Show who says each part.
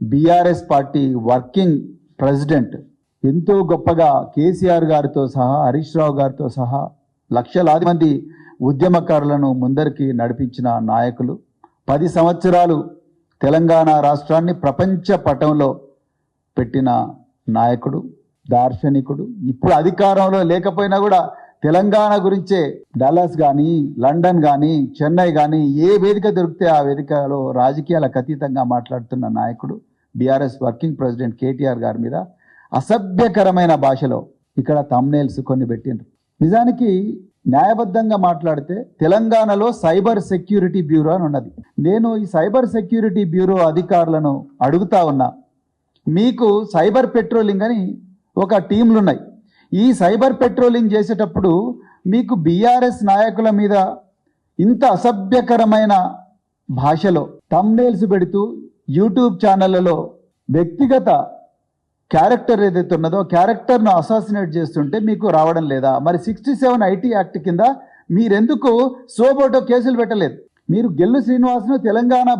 Speaker 1: BRS party working president ఎంతో గొప్పగా కేసీఆర్ గారితో సహా హరీష్ రావు గారితో సహా లక్షలాది మంది ఉద్యమకారులను ముందరికి నడిపించిన నాయకులు. పది సంవత్సరాలు తెలంగాణ రాష్ట్రాన్ని ప్రపంచ పటంలో పెట్టిన నాయకుడు దార్శనికుడు. ఇప్పుడు అధికారంలో లేకపోయినా కూడా తెలంగాణ గురించే డల్లాస్ కానీ లండన్ కానీ చెన్నై కానీ ఏ వేదిక దొరికితే ఆ వేదికలో రాజకీయాలకు అతీతంగా మాట్లాడుతున్న నాయకుడు. బీఆర్ఎస్ వర్కింగ్ ప్రెసిడెంట్ కేటీఆర్ గారి మీద అసభ్యకరమైన భాషలో ఇక్కడ తమ్నేల్స్ కొన్ని పెట్టిండ్రు. నిజానికి న్యాయబద్ధంగా మాట్లాడితే తెలంగాణలో సైబర్ సెక్యూరిటీ బ్యూరో అని ఉన్నది. నేను ఈ సైబర్ సెక్యూరిటీ బ్యూరో అధికారులను అడుగుతా ఉన్నా మీకు సైబర్ పెట్రోలింగ్ అని ఒక టీంలు ఉన్నాయి ఈ సైబర్ పెట్రోలింగ్ చేసేటప్పుడు మీకు బీఆర్ఎస్ నాయకుల మీద ఇంత అసభ్యకరమైన భాషలో తమ్నేల్స్ పెడుతూ యూట్యూబ్ ఛానళ్ళలో వ్యక్తిగత క్యారెక్టర్ ఏదైతే ఉన్నదో క్యారెక్టర్ను అసాసినేట్ చేస్తుంటే మీకు రావడం లేదా? మరి సిక్స్టీ సెవెన్ ఐటీ యాక్ట్ కింద మీరెందుకు సోబోటో కేసులు పెట్టలేదు? మీరు గెల్లు శ్రీనివాస్ను తెలంగాణ